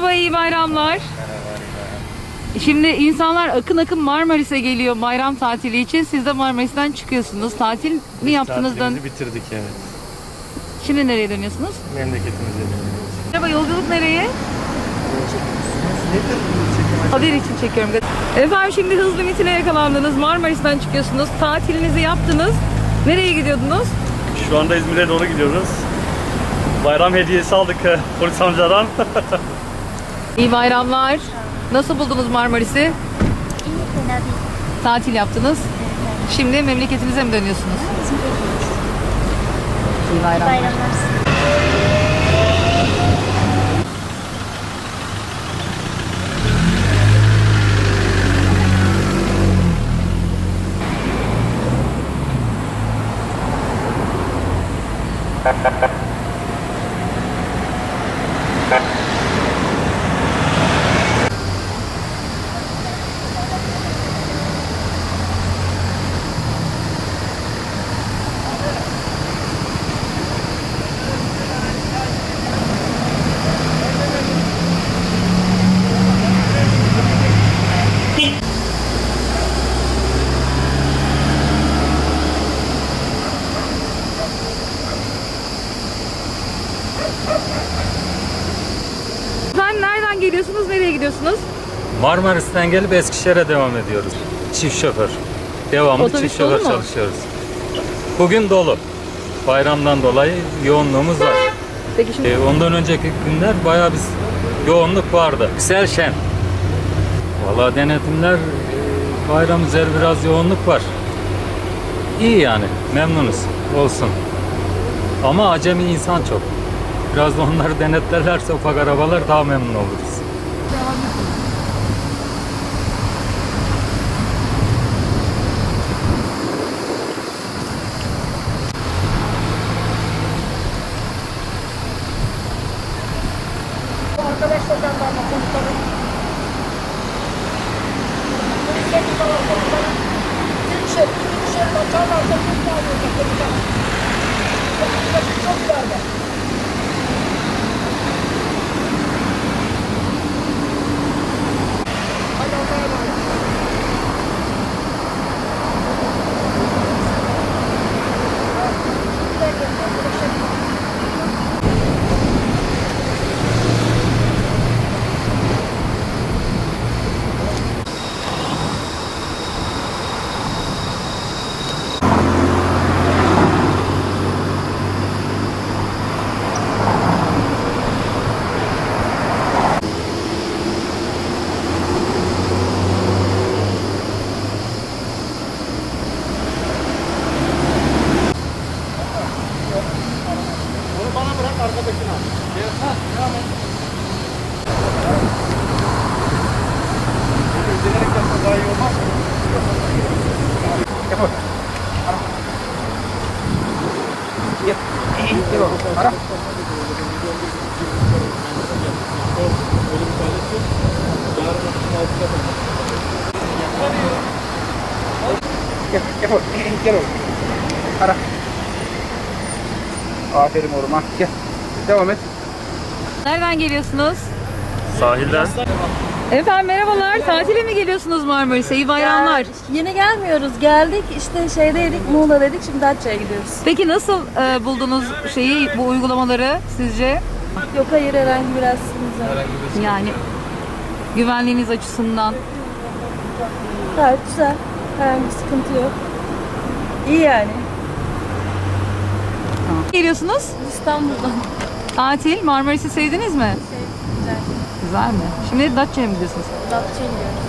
bayramlar. Şimdi insanlar akın akın Marmaris'e geliyor bayram tatili için. Siz de Marmaris'ten çıkıyorsunuz. Tatil mi yaptınız? Dön. Tatilimizi bitirdik evet. Şimdi nereye dönüyorsunuz? Memleketimize dönüyoruz. Merhaba yolculuk nereye? Haber için çekiyorum. Efendim şimdi hız limitine yakalandınız. Marmaris'ten çıkıyorsunuz. Tatilinizi yaptınız. Nereye gidiyordunuz? Şu anda İzmir'e doğru gidiyoruz. Bayram hediyesi aldık e, polis amcadan. İyi bayramlar. Nasıl buldunuz Marmaris'i? İyi fena değil. Tatil yaptınız. Şimdi memleketinize mi dönüyorsunuz? İzmir'e gidiyoruz. İyi bayramlar. Bayramlar. Sen nereden geliyorsunuz? Nereye gidiyorsunuz? Marmaris'ten gelip Eskişehir'e devam ediyoruz. Çift şoför. Devamlı Otobüs çift şoför dolu mu? çalışıyoruz. Bugün dolu. Bayramdan dolayı yoğunluğumuz var. Peki şimdi Ee, ondan önceki günler bayağı bir yoğunluk vardı. Güzel şen. Valla denetimler e, bayram üzeri biraz yoğunluk var. İyi yani memnunuz olsun. Ama acemi insan çok. Biraz da onları denetlerlerse ufak arabalar daha memnun oluruz. Gel oğlum, gel oğlum. Ara. Aferin oğlum. Gel. Devam et. nereden geliyorsunuz? Sahilden. Efendim merhabalar. Tatile mi geliyorsunuz Marmaris'e? İyi bayramlar. Ya, yeni gelmiyoruz. Geldik işte şeydeydik Muğla'daydık şimdi Datça'ya gidiyoruz. Peki nasıl e, buldunuz şeyi bu uygulamaları sizce? Yok hayır herhangi bir rahatsızlığımız yok. Yani güvenliğiniz açısından. Gayet güzel. Herhangi bir sıkıntı yok. İyi yani. Geliyorsunuz? İstanbul'dan. Tatil Marmaris'i sevdiniz mi? güzel. Güzel mi? Şimdi Datça'ya mı gidiyorsunuz? Datça'ya gidiyoruz.